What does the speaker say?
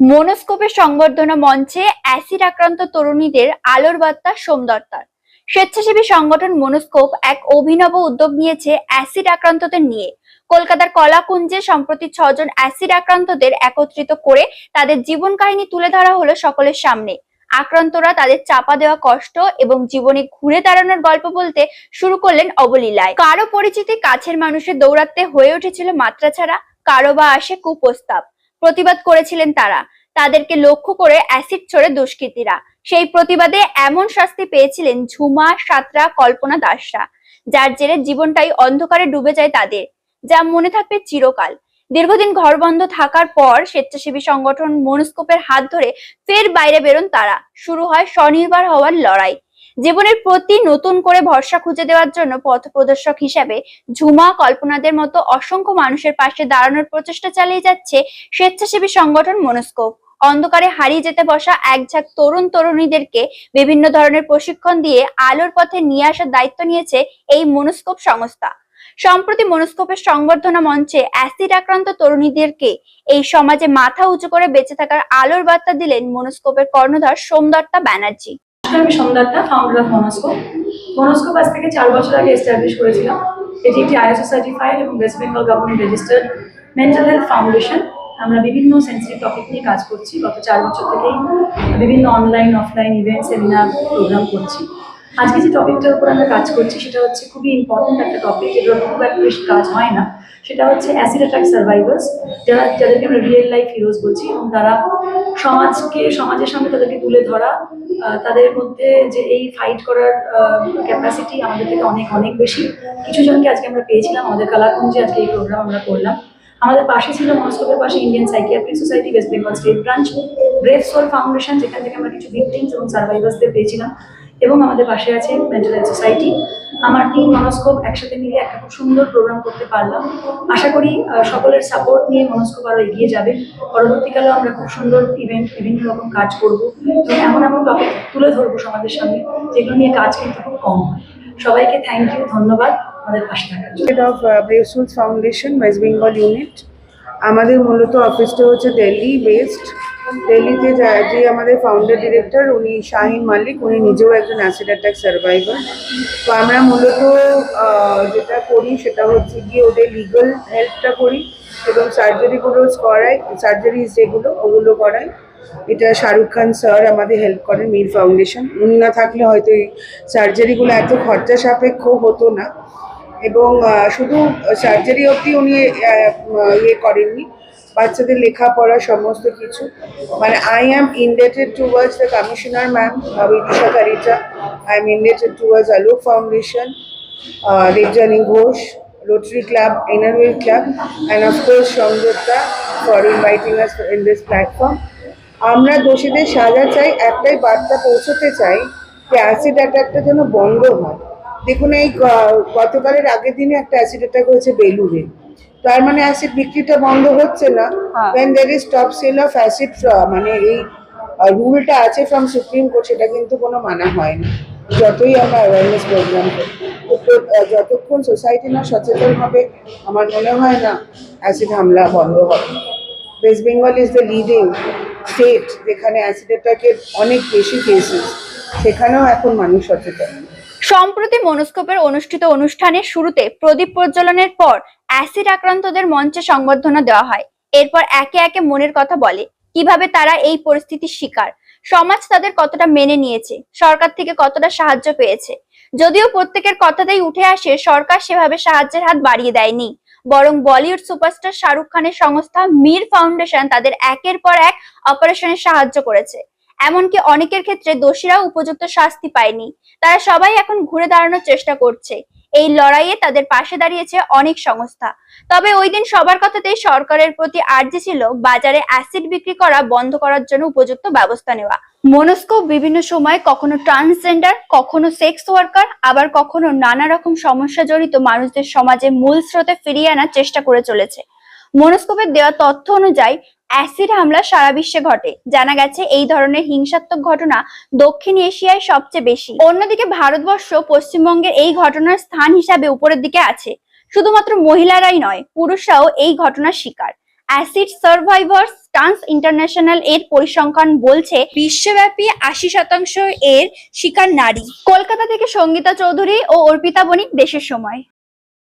মনোস্কোপের সংবর্ধনা মঞ্চে অ্যাসিড আক্রান্ত তরুণীদের আলোর বার্তা সোমদত্তার। স্বেচ্ছাসেবী সংগঠন মনোস্কোপ এক অভিনব উদ্যোগ নিয়েছে অ্যাসিড আক্রান্তদের নিয়ে। কলকাতার কলাকুঞ্জে সম্প্রতি ছজন অ্যাসিড আক্রান্তদের একত্রিত করে তাদের জীবন কাহিনী তুলে ধরা হলো সকলের সামনে। আক্রান্তরা তাদের চাপা দেওয়া কষ্ট এবং জীবনে ঘুরে দাঁড়ানোর গল্প বলতে শুরু করলেন অবলীলায়। কারও পরিচিতি কাছের মানুষের দৌড়াতে হয়ে উঠেছিল মাত্রা ছাড়া, কারও বা আসে কুপ্রস্তাব। প্রতিবাদ করেছিলেন তারা। তাদেরকে লক্ষ্য করে অ্যাসিড ছড়ে দুষ্কৃতীরা। সেই প্রতিবাদে এমন শাস্তি পেয়েছিলেন ঝুমা, সাতরা, কল্পনা দাসরা, যার জেরে জীবনটাই অন্ধকারে ডুবে যায় তাদের, যা মনে থাকবে চিরকাল। দীর্ঘদিন ঘর বন্ধ থাকার পর স্বেচ্ছাসেবী সংগঠন মনস্কোপের হাত ধরে ফের বাইরে বেরোন তারা। শুরু হয় স্বনির্ভর হওয়ার লড়াই। জীবনের প্রতি নতুন করে ভরসা খুঁজে দেওয়ার জন্য পথপ্রদর্শক হিসাবে ঝুমা কল্পনাদের মতো অসংখ্য মানুষের পাশে দাঁড়ানোর প্রচেষ্টা চালিয়ে যাচ্ছে স্বেচ্ছাসেবী সংগঠন মনস্কোপ। অন্ধকারে হারিয়ে যেতে বসা এক ঝাঁক তরুণ তরুণীদেরকে বিভিন্ন ধরনের প্রশিক্ষণ দিয়ে আলোর পথে নিয়ে আসার দায়িত্ব নিয়েছে এই মনস্কোপ সংস্থা। সম্প্রতি মনস্কোপের সংবর্ধনা মঞ্চে অ্যাসিড আক্রান্ত তরুণীদেরকে এই সমাজে মাথা উঁচু করে বেঁচে থাকার আলোর বার্তা দিলেন মনস্কোপের কর্ণধার সোমদত্তা ব্যানার্জি। আমি সন্ধ্যাটা ফাউন্ডার অফ মনস্কো মনস্কো আজ থেকে চার বছর আগে এস্টাবলিশ করেছিলাম। এটি একটি আইএসও সার্টিফাইড এবং West Bengal government registered mental health foundation আমরা বিভিন্ন সেন্সিটিভ টপিক নিয়ে কাজ করছি। গত চার বছর থেকেই বিভিন্ন online offline event seminar program করছি। আজকে যে টপিকটার উপর আমরা কাজ করছি, সেটা হচ্ছে খুবই ইম্পর্টেন্ট একটা টপিক যেটার খুব একটা বেশি কাজ হয় না। সেটা হচ্ছে অ্যাসিড অ্যাটাক সার্ভাইভার্স যারা, যাদেরকে আমরা রিয়েল লাইফ হিরোজ বলছি, এবং তারা সমাজকে, সমাজের সামনে তাদেরকে তুলে ধরা তাদের মধ্যে যে এই ফাইট করার ক্যাপাসিটি আমাদের থেকে অনেক অনেক বেশি। কিছু জনকে আজকে আমরা পেয়েছিলাম, আমাদের কালাকুঞ্জে আজকে এই প্রোগ্রাম আমরা করলাম। আমাদের পাশে ছিল মনস্কোপের পাশে Indian psychiatric society West Bengal state branch brave soul foundation যেখান থেকে আমরা কিছু ভিকটিমস এবং সার্ভাইভার্সদের পেয়েছিলাম। এবং আমাদের পাশে আছে মেন্টাল হেলথ সোসাইটি আমার টিম মনস্কোপ একসাথে মিলে একটা খুব সুন্দর প্রোগ্রাম করতে পারলাম। আশা করি সকলের সাপোর্ট নিয়ে মনস্কোপ আরও এগিয়ে যাবে। পরবর্তীকালেও আমরা খুব সুন্দর ইভেন্ট বিভিন্ন রকম কাজ করব। এবং এমন এমন টপিক তুলে ধরবো সমাজের সামনে, যেগুলো নিয়ে কাজ কিন্তু খুব কম সবাইকে থ্যাংক ইউ ধন্যবাদ আমাদের পাশে থাকার জন্য। ফাউন্ডেশন ওয়েস্ট বেঙ্গল ইউনিট আমাদের মূলত অফিসটা হচ্ছে দিল্লি বেসড দিল্লিতে যা- যে আমাদের ফাউন্ডার ডিরেক্টর উনি শাহিন মালিক, উনি নিজেও একজন অ্যাসিড অ্যাটাক সার্ভাইভার তো আমরা মূলত যেটা করি সেটা হচ্ছে গিয়ে ওদের লিগাল হেল্পটা করি এবং সার্জারিগুলো করাই। সার্জারিজ যেগুলো, ওগুলো করাই। এটা শাহরুখ খান স্যার আমাদের হেল্প করেন মীর ফাউন্ডেশন উনি না থাকলে হয়তো এই সার্জারিগুলো এত খরচা সাপেক্ষ হতো না। এবং শুধু সার্জারি অবধি উনি ইয়ে করেননি। বাচ্চাদের লেখাপড়া সমস্ত কিছু। মানে I am indebted towards the commissioner ma'am Bidisha Karita I am indebted towards Alok foundation Debjani Ghosh Rotary Club, Innerwear Club, and of course Shamdutta for inviting us in this platform. আমরা দোষীদের সাজা চাই একটাই বার্তা পৌঁছতে চাই যে acid অ্যাটাকটা যেন বন্ধ হয়। দেখুন এই গতকালের আগের দিনে একটা অ্যাসিড অ্যাটাক হয়েছে বেলুড়ে। তার মানে অ্যাসিড বিক্রিটা বন্ধ হচ্ছে না। when there is top sale of acid মানে এই রুলটা আছে ফ্রম সুপ্রিম কোর্ট সেটা কিন্তু কোনো মানা হয় না। যতই আমরা অ্যাওয়ারনেস প্রোগ্রাম করি যতক্ষণ সোসাইটি না সচেতন হবে আমার মনে হয় না অ্যাসিড হামলা বন্ধ হবে। West Bengal is the leading state যেখানে অ্যাসিড অ্যাটাকের অনেক বেশি কেসেস সেখানেও এখন মানুষ সচেতন। সম্প্রতি মনোস্কোপের অনুষ্ঠিত অনুষ্ঠানের শুরুতে প্রদীপ প্রজ্বলনের পর অ্যাসিড আক্রান্তদের মঞ্চে সংবর্ধনা দেওয়া হয়। এরপর একে একে মনের কথা বলে, কীভাবে তারা এই পরিস্থিতির শিকার? সমাজ তাদের কতটা মেনে নিয়েছে? সরকার থেকে কতটা সাহায্য পেয়েছে? যদিও প্রত্যেকের কথাতেই উঠে আসে, সরকার সেভাবে সাহায্যের হাত বাড়িয়ে দেয়নি। বরং বলিউড সুপারস্টার শাহরুখ খানের সংস্থা মীর ফাউন্ডেশন তাদের একের পর এক অপারেশনে সাহায্য করেছে। এমনকি অনেকের ক্ষেত্রে দোষীরাও উপযুক্ত শাস্তি পায়নি। তারা সবাই এখন ঘুরে দাঁড়ানোর চেষ্টা করছে। এই লড়াইয়ে তাদের পাশে দাঁড়িয়েছে অনেক সংস্থা। তবে ওই দিন সবার কথাতেই সরকারের প্রতি আর্জি ছিল বাজারে অ্যাসিড বিক্রি করা বন্ধ করার জন্য উপযুক্ত ব্যবস্থা নেওয়া। মনস্কো বিভিন্ন সময় কখনো ট্রান্সজেন্ডার, কখনো সেক্স ওয়ার্কার, আবার কখনো নানা রকম সমস্যা জড়িত মানুষদের সমাজে মূল স্রোতে ফিরিয়ে আনার চেষ্টা করে চলেছে। মনস্কোপের দেওয়া তথ্য অনুযায়ী, অ্যাসিড হামলা সারা বিশ্বে ঘটে। জানা গেছে, এই ধরনের হিংসাত্মক ঘটনা দক্ষিণ এশিয়ায় সবচেয়ে বেশি। অন্যদিকে, ভারতবর্ষ পশ্চিমবঙ্গের এই ঘটনার স্থান হিসাবে উপরের দিকে আছে। শুধুমাত্র মহিলারাই নয়, পুরুষরাও এই ঘটনার শিকার। অ্যাসিড সার্ভাইভার্স ট্রান্স ইন্টারন্যাশনাল এর পরিসংখ্যান বলছে, বিশ্বব্যাপী আশি শতাংশ এর শিকার নারী। কলকাতা থেকে সঙ্গীতা চৌধুরী ও অর্পিতা বণিক, দেশের সময়।